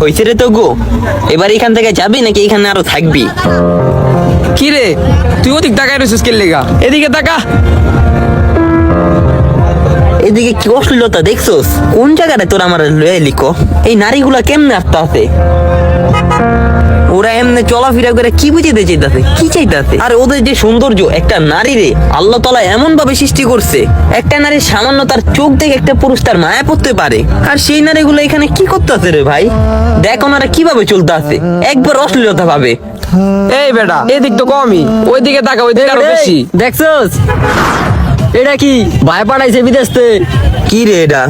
হয়েছে রে তো গো এবার এখান থেকে যাবি নাকি এখানে আরও থাকবি? কি রে? তুই ওদিক তাকায় রয়েছিস কে লেগা? এদিকে তাকা। এদিকে কি অশ্লীলতা দেখছোস? কোন জায়গাটা তোর আমার লয়ে লিখো এই নারীগুলা কেমনে আসতে আছে ওরা এমনি চলাফেরা করে কি বুঝিতে চাইতাছে? কি চাইতাছে? আর ওদের যে সৌন্দর্য একটা নারী রে আল্লাহ তালা এমন ভাবে সৃষ্টি করছে একটা নারীর সামান্য তার চোখ দেখে একটা পুরুষ তার মায়া পড়তে পারে। আর সেই নারীগুলো এখানে কি করতেছে রে ভাই? দেখ ওনারা কীভাবে চলতে আছে একবার অশ্লীলতা ভাবে। এই বেটা এদিক তো কমই ওইদিকে তাকা ওইদিকে আরও বেশি। দেখছস? এটা কি? ভাই পাঠাইছে বিদেশ থেকে। কি রে এটা?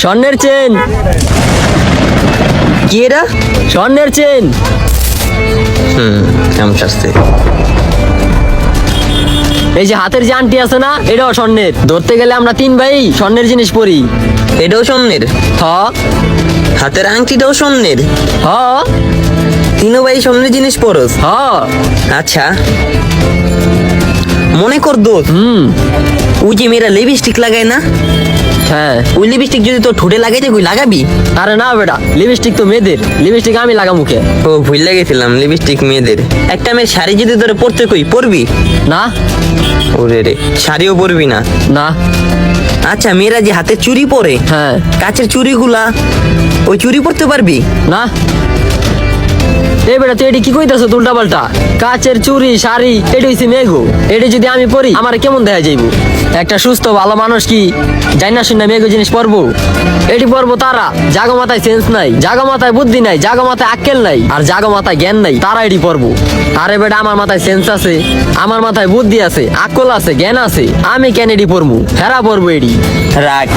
স্বর্ণের চেন। কি এটা? স্বর্ণের চেন। হুম কেমন এই যে হাতের যে আংটি আছে না এটাও স্বর্ণের। ধরতে গেলে আমরা তিন ভাই স্বর্ণের জিনিস পরি। এটাও স্বর্ণের। হ হাতের আংটিটাও স্বর্ণের। হ তিনও ভাই স্বর্ণের জিনিস পরস। হ আচ্ছা। মনে কর দোষ। হুম। ওই যে মেয়েরা লিপস্টিক লাগায় না? হ্যাঁ ওই লিপস্টিক যদি তোর ঠোঁটে লাগাইতে কই লাগাবি? আরে না বেটা লিপস্টিক তো মেয়েদের লিপস্টিক আমি লাগা মুখে ও ভুল লাগেছিলাম লিপস্টিক মেয়েদের। একটা মেয়ের শাড়ি যদি তোর পরতে কই পরবি? না। ওরে রে শাড়িও পরবি না। না। আচ্ছা মেয়েরা যে হাতে চুড়ি পরে হ্যাঁ। কাচের চুড়িগুলা ওই চুড়ি পরতে পারবি? না। এই বেটা তুই এটি কি কইতাছ উল্টা পাল্টা কাচের চুরি শাড়ি এটি হইছে মেঘো এটি যদি আমি পরি আমার কেমন দেখা যাইব? একটা সুস্থ, ভালো মানুষ কি? যাই না শুনে মেঘো জিনিস পরবো। এটি পরবো তারা। জাগো মাথায় সেন্স নাই। জাগো মাথায় বুদ্ধি নাই। জাগো মাথায় আক্কেল নাই। আর জাগো মাথায় জ্ঞান নাই। তারা এটি পরবো। আরে বেটা, আমার মাথায় সেন্স আছে। আমার মাথায় বুদ্ধি আছে। আক্কল আছে, জ্ঞান আছে। আমি কেন এটি পরবো? হেরা পরবো এটি। রাগ।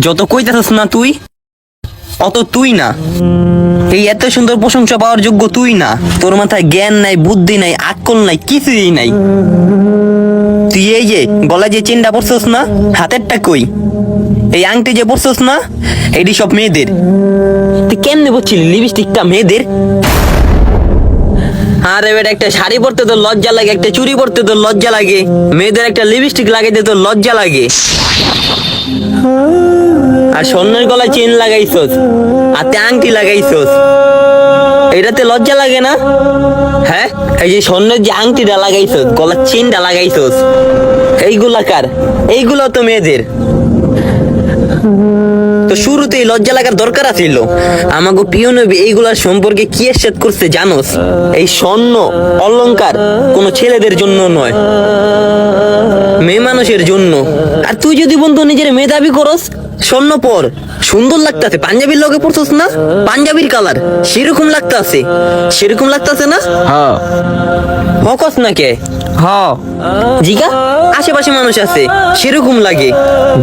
যত কইতাছস না তুই, অত তুই না। এই এত সুন্দর প্রশংসা পাওয়ার যোগ্য তুই না। তোর মাথায় জ্ঞান নাই, বুদ্ধি নাই, আক্কল নাই, কিছুই নাই। তুই এই যে গলায় যে চেনটা পরছস না, হাতেরটা কই? এই আংটি যে পরছস না, এটি সব মেয়েদের। তুই কেমনে বলছিস লিপস্টিকটা মেয়েদের? আরে বেটা, একটা শাড়ি পরতে তো লজ্জা লাগে, একটা চুড়ি পরতে তো লজ্জা লাগে। মেয়েদের একটা লিপস্টিক লাগাইতে তো লজ্জা লাগে। আর স্বর্ণের গলায় চেন লাগাইছস হাতে আংটি লাগাইছস। এটাতে লজ্জা লাগে না? হ্যাঁ? এই যে স্বর্ণের যে আংটিটা লাগাইছস, গলার চেনটা লাগাইছস, এইগুলা কার? এইগুলো তো মেয়েদের। তো শুরুতেই লজ্জা লাগার দরকার আছিল। আমাকে প্রিয় নবী এইগুলার সম্পর্কে কি এরশাদ করছে জানোস? এই স্বর্ণ অলংকার কোনো ছেলেদের জন্য নয়। তুই যদি বন্ধু নিজের মেয়ে দাবি করস স্বর্ণ পর। সুন্দর লাগতাছে পাঞ্জাবির লগে পড়ছস না? পাঞ্জাবির কালার সেরকম লাগতাছে। সেরকম লাগতাছে না? হ্যাঁ। হকস না কে? হ জিগা আশেপাশে মানুষ আছে সেরকম লাগে।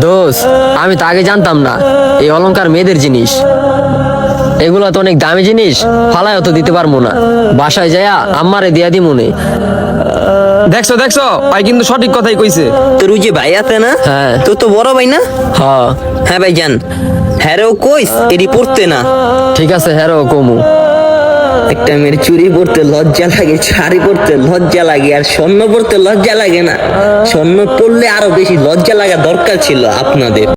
দোষ আমি তো আগে জানতাম না এই অলংকার মেয়েদের জিনিস। এগুলো তো অনেক দামি জিনিস ফালায় তো দিতে পারব না। বাসায় যায়া আম্মারে দিয়া দি মনে দেখছ দেখছ? ভাই কিন্তু সঠিক কথাই কইছে। তোর ওই যে ভাই আছে না? হ্যাঁ। তো তো বড় ভাই না? হ্যাঁ। হ্যাঁ ভাই জান। হ্যারো কইস এডি পড়তে না? ঠিক আছে হ্যারো কমু। একটা মেয়ের চুরি পড়তে লজ্জা লাগে শাড়ি পড়তে লজ্জা লাগে আর স্বর্ণ পড়তে লজ্জা লাগে না। স্বর্ণ পড়লে আরও বেশি লজ্জা লাগা দরকার ছিল আপনাদের।